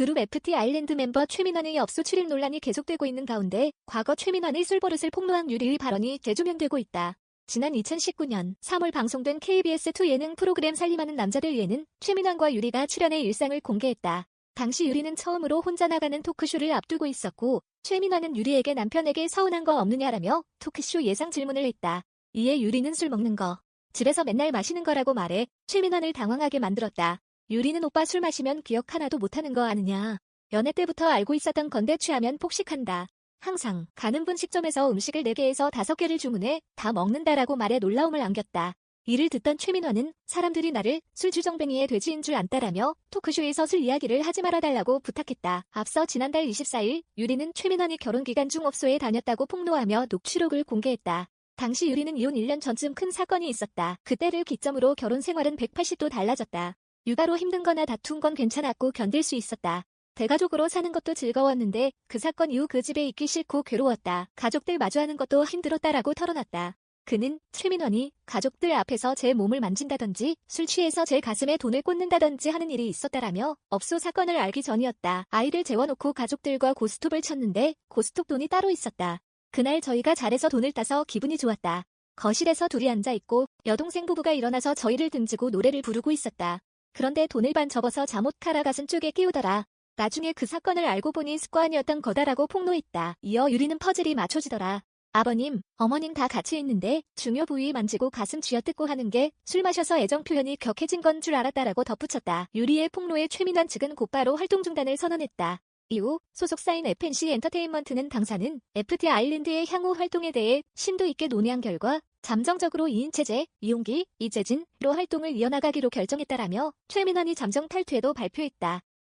그룹 FT 아일랜드 멤버 최민환의 엽수 출입 논란이 계속되고 있는 가운데 과거 최민환의 술 버릇을 폭로한 유리의 발언이 재조명되고 있다. 지난 2019년 3월 방송된 KBS2 예능 프로그램 살림하는 남자들 예는 최민환과 유리가 출연해 일상을 공개했다. 당시 유리는 처음으로 혼자 나가는 토크쇼를 앞두고 있었고 최민환은 유리에게 남편에게 서운한 거 없느냐라며 토크쇼 예상 질문을 했다. 이에 유리는 술 먹는 거, 집에서 맨날 마시는 거라고 말해 최민환을 당황하게 만들었다. 유리는 오빠 술 마시면 기억 하나도 못하는 거 아느냐. 연애 때부터 알고 있었던 건데 취하면 폭식한다. 항상 가는 분식점에서 음식을 4개에서 5개를 주문해 다 먹는다라고 말해 놀라움을 안겼다. 이를 듣던 최민화는 사람들이 나를 술주정뱅이의 돼지인 줄 안다라며 토크쇼에서 술 이야기를 하지 말아달라고 부탁했다. 앞서 지난달 24일 유리는 최민환이 결혼 기간 중 업소에 다녔다고 폭로하며 녹취록을 공개했다. 당시 유리는 이혼 1년 전쯤 큰 사건이 있었다. 그때를 기점으로 결혼 생활은 180도 달라졌다. 육아로 힘든 거나 다툰 건 괜찮았고 견딜 수 있었다. 대가족으로 사는 것도 즐거웠는데 그 사건 이후 그 집에 있기 싫고 괴로웠다. 가족들 마주하는 것도 힘들었다라고 털어놨다. 그는 최민원이 가족들 앞에서 제 몸을 만진다든지 술 취해서 제 가슴에 돈을 꽂는다든지 하는 일이 있었다라며 업소 사건을 알기 전이었다. 아이를 재워놓고 가족들과 고스톱을 쳤는데 고스톱 돈이 따로 있었다. 그날 저희가 잘해서 돈을 따서 기분이 좋았다. 거실에서 둘이 앉아 있고 여동생 부부가 일어나서 저희를 등지고 노래를 부르고 있었다. 그런데 돈을 반 접어서 잠옷 카라 가슴 쪽에 끼우더라. 나중에 그 사건을 알고 보니 습관이었던 거다라고 폭로했다. 이어 유리는 퍼즐이 맞춰지더라. 아버님, 어머님 다 같이 있는데 중요 부위 만지고 가슴 쥐어뜯고 하는 게 술 마셔서 애정 표현이 격해진 건 줄 알았다라고 덧붙였다. 유리의 폭로에 최민환 측은 곧바로 활동 중단을 선언했다. 이후 소속사인 FNC 엔터테인먼트는 당사는 FT 아일랜드의 향후 활동에 대해 심도 있게 논의한 결과 잠정적으로 2인 체제, 이용기, 이재진로 활동을 이어나가기로 결정했다라며 최민환이 잠정 탈퇴도 발표했다.